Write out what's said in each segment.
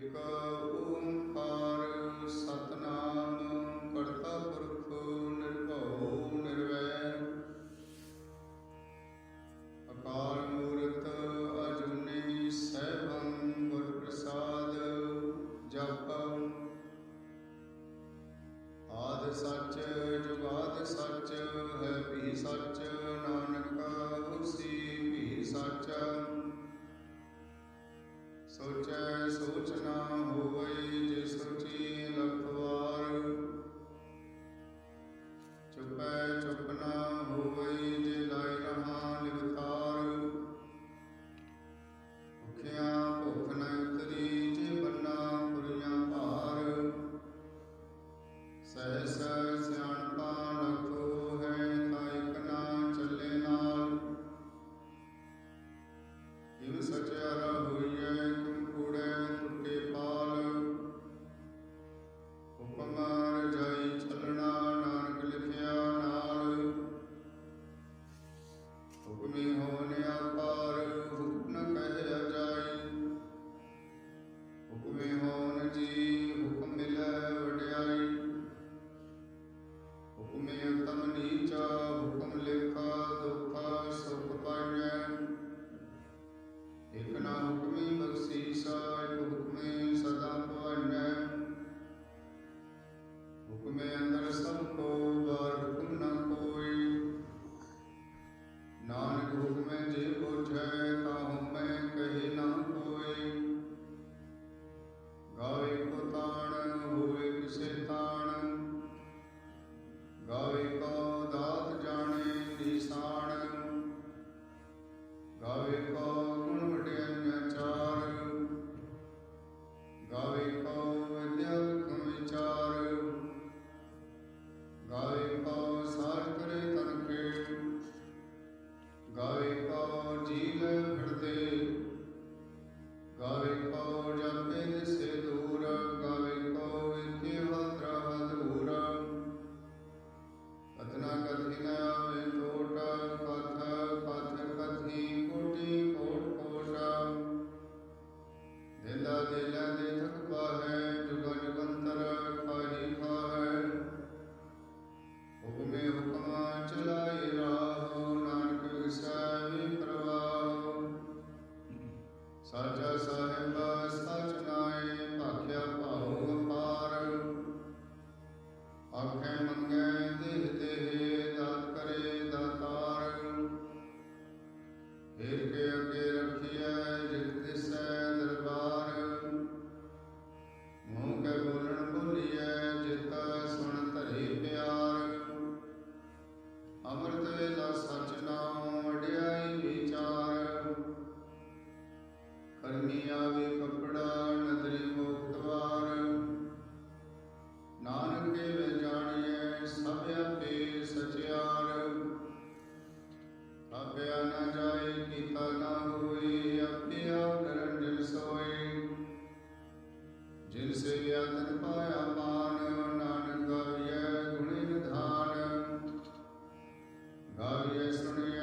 Because ਸਾਹਿਬ ਸਚ ਨਾਏ ਭਾਖਿਆ ਭਾਉ ਅਪਾਰ ਆਖੇ ਮੰਗੈ ਦੇਹ ਦੇਹ యేసుని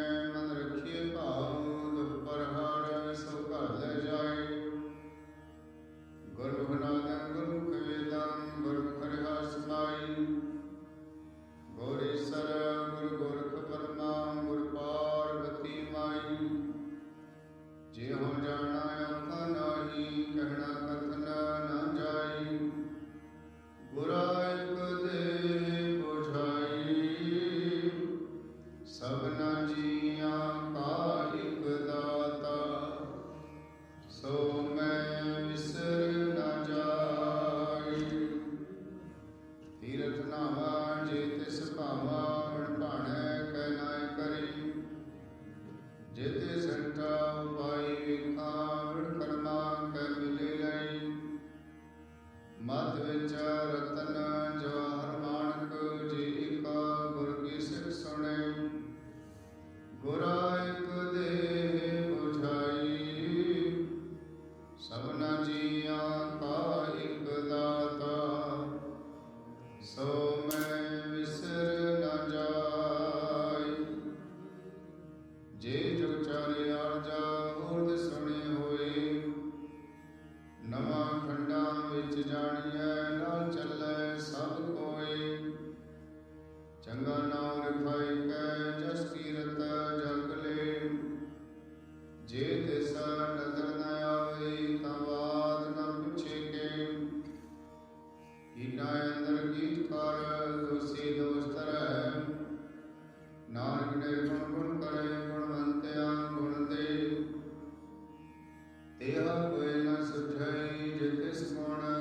We have well ascertained this morning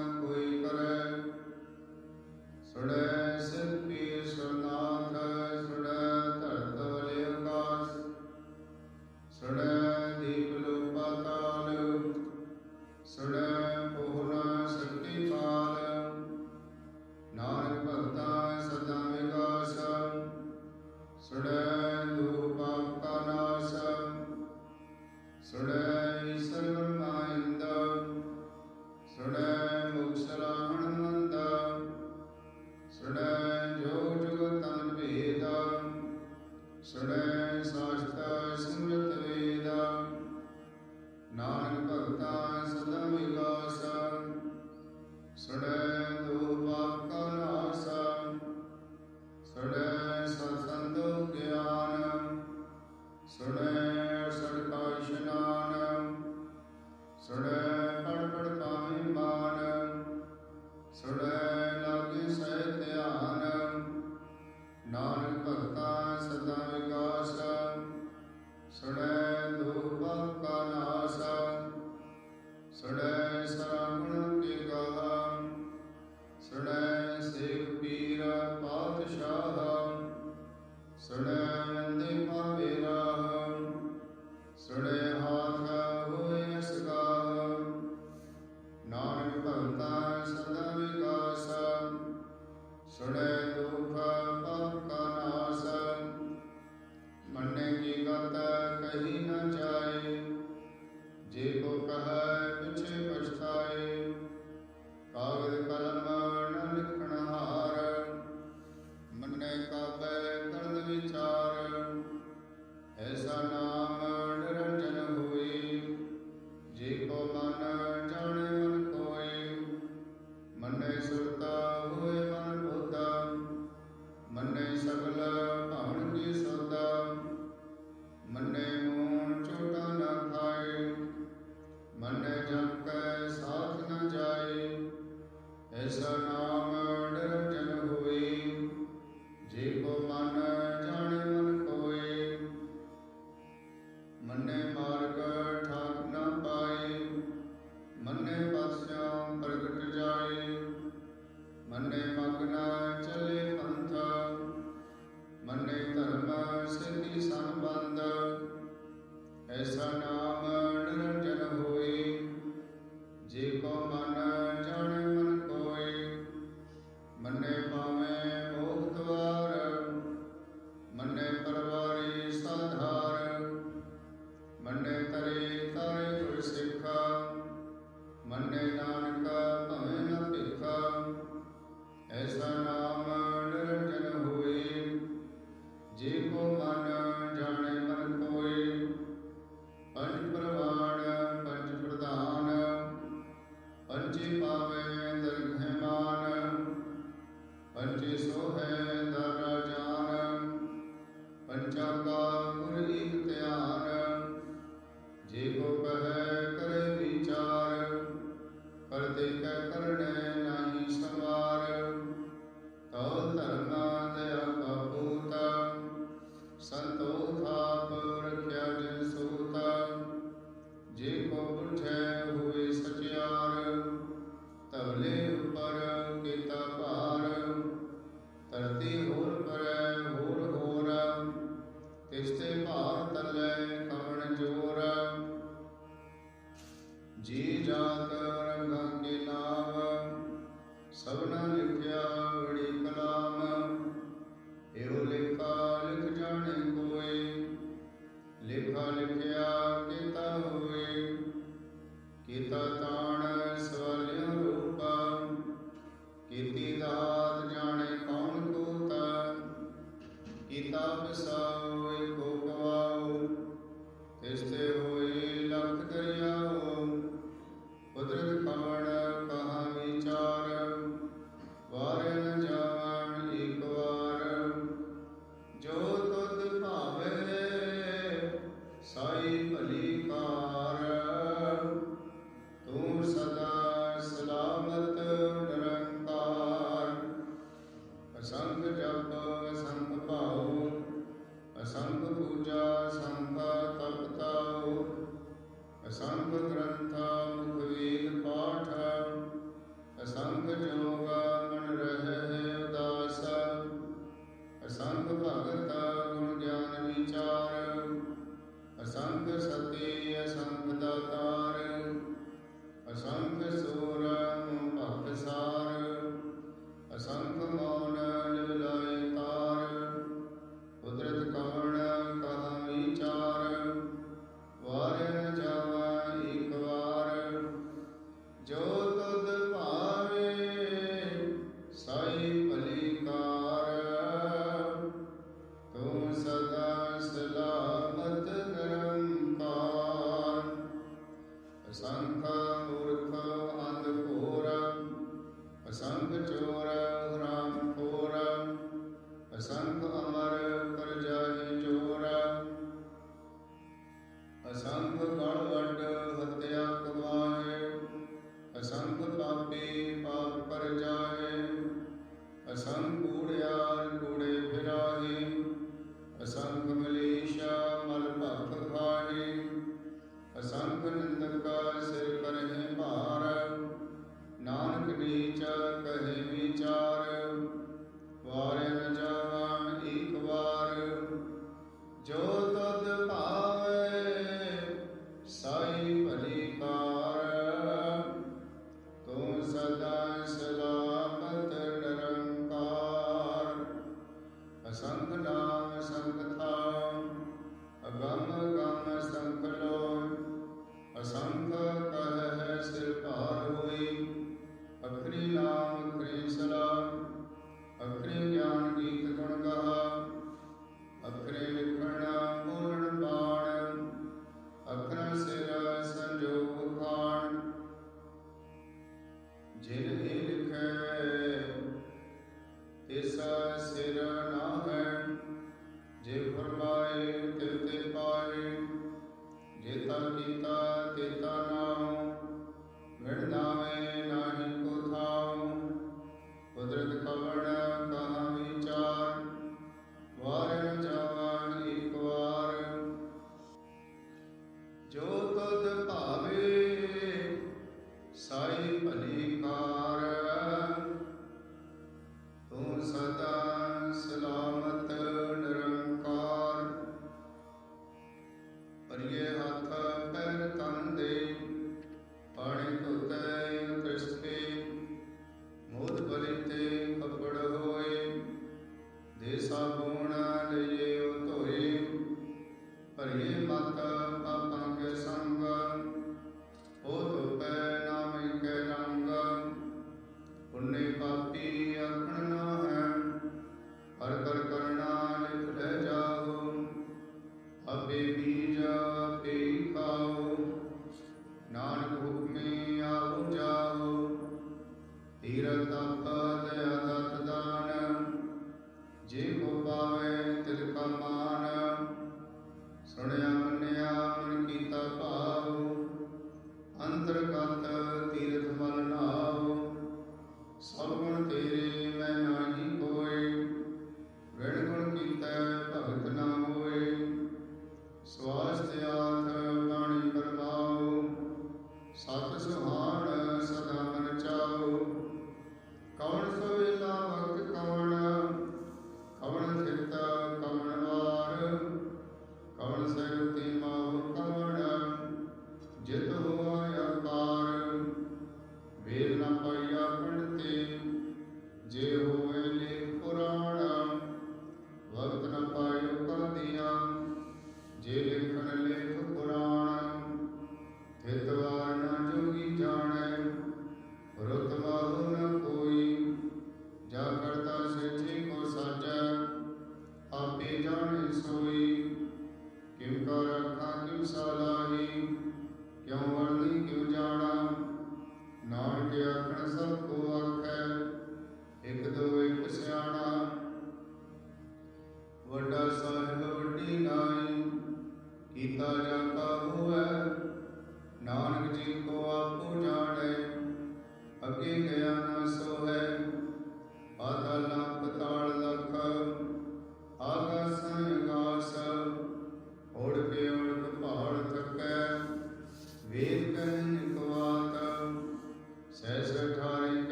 ਸੰਤੋ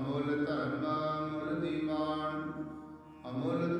ਅਮੁੱਲ ਧਰਮ ਅਮੁੱਲ ਦੀਵਾਨ ਅਮੁੱਲ ਤੁਲ ਅਮੁੱਲ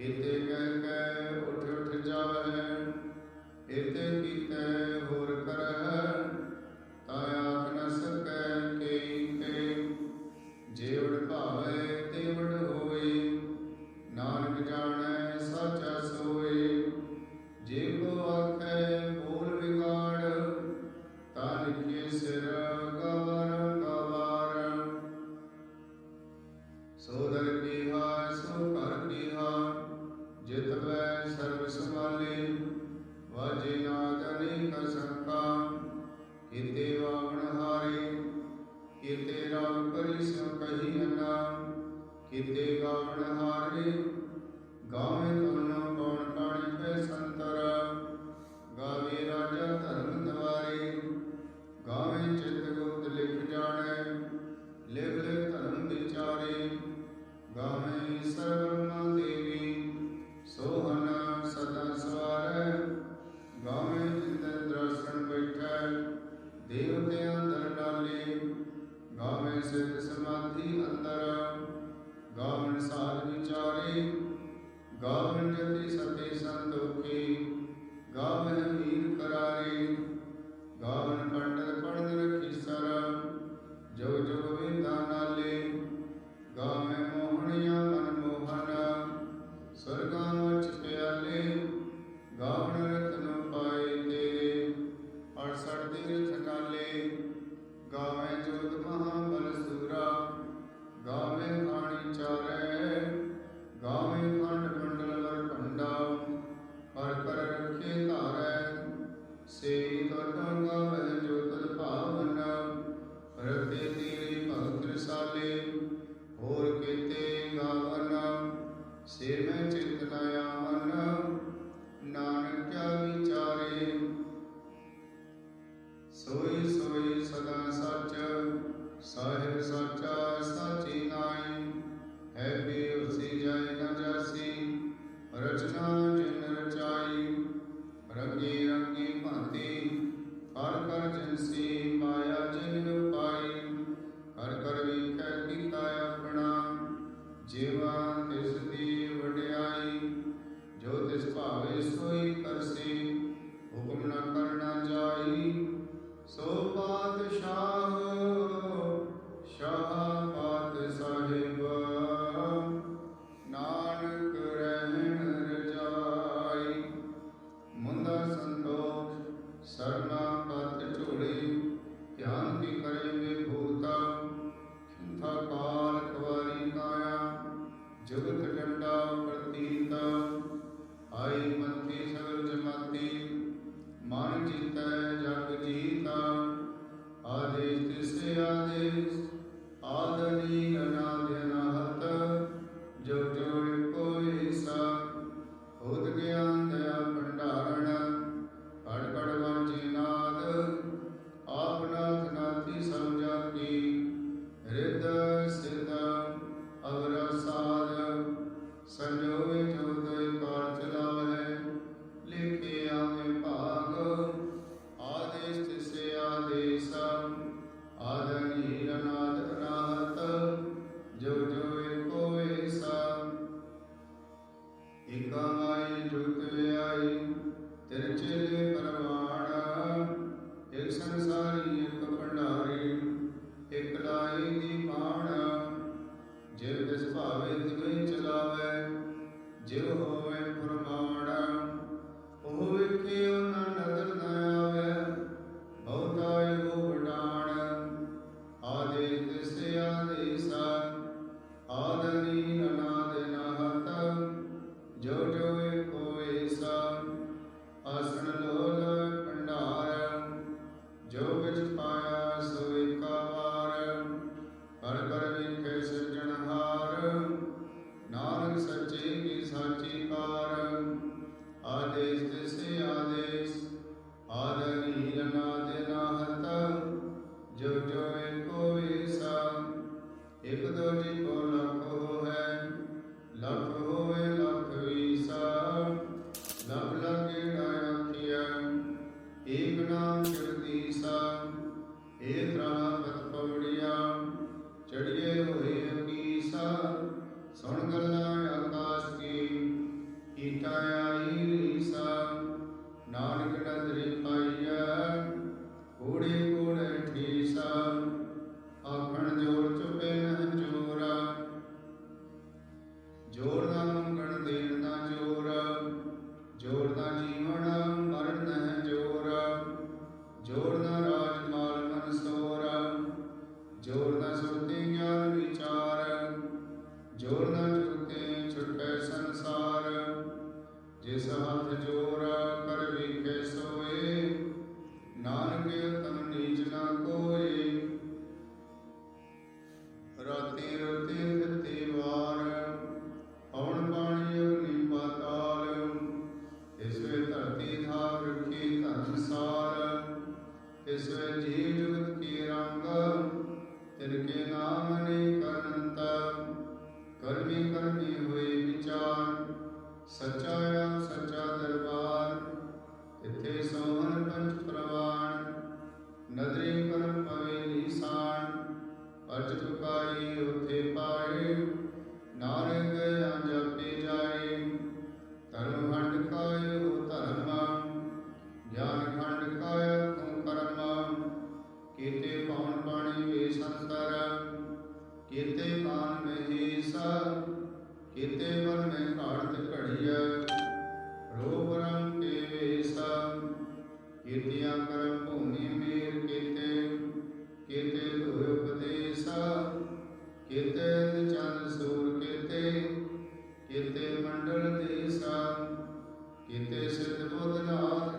ਕਿਤੇ Sí. ਜਿਸ ਹੰਸ ਜੋ ਹੋਈ ਸੰਤਰ ਕੀਤੇ ਪਾਨ ਮਹੀ ਸਰ ਕੀਤੇ ਮਨ ਮੈਂ ਘਾੜਤ ਘੜੀਐ। ਰੋਗ ਰੰਗ ਕੇ ਵੇਸ ਕੀਤਿਆ ਕਰਮ ਭੂਮੀ ਮੇਰ ਕੀਤੇ। ਕੀਤੇ ਧੋਇ ਉਪਦੇਸ ਕੀਤੇ ਚੰਦ ਸੂਰ ਕੀਤੇ। ਕੀਤੇ ਮੰਡਲ ਦੇਸ ਕੀਤੇ ਸਿਧ ਬੁੱਧ ਨਾਦ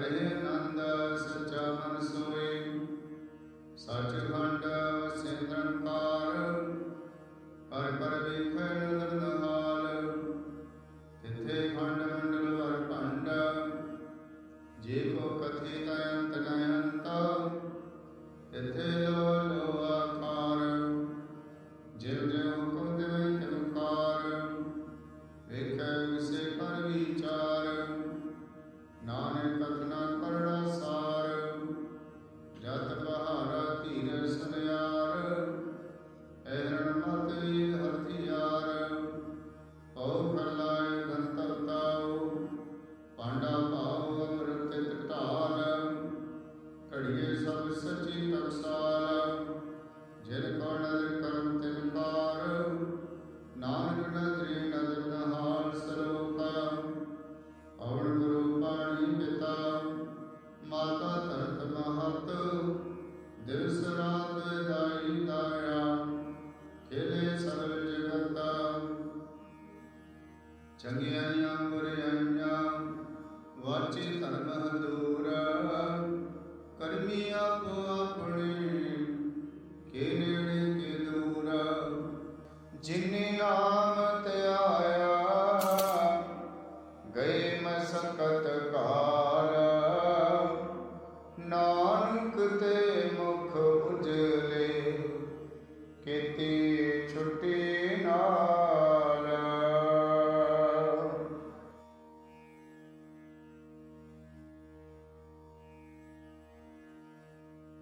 Yeah.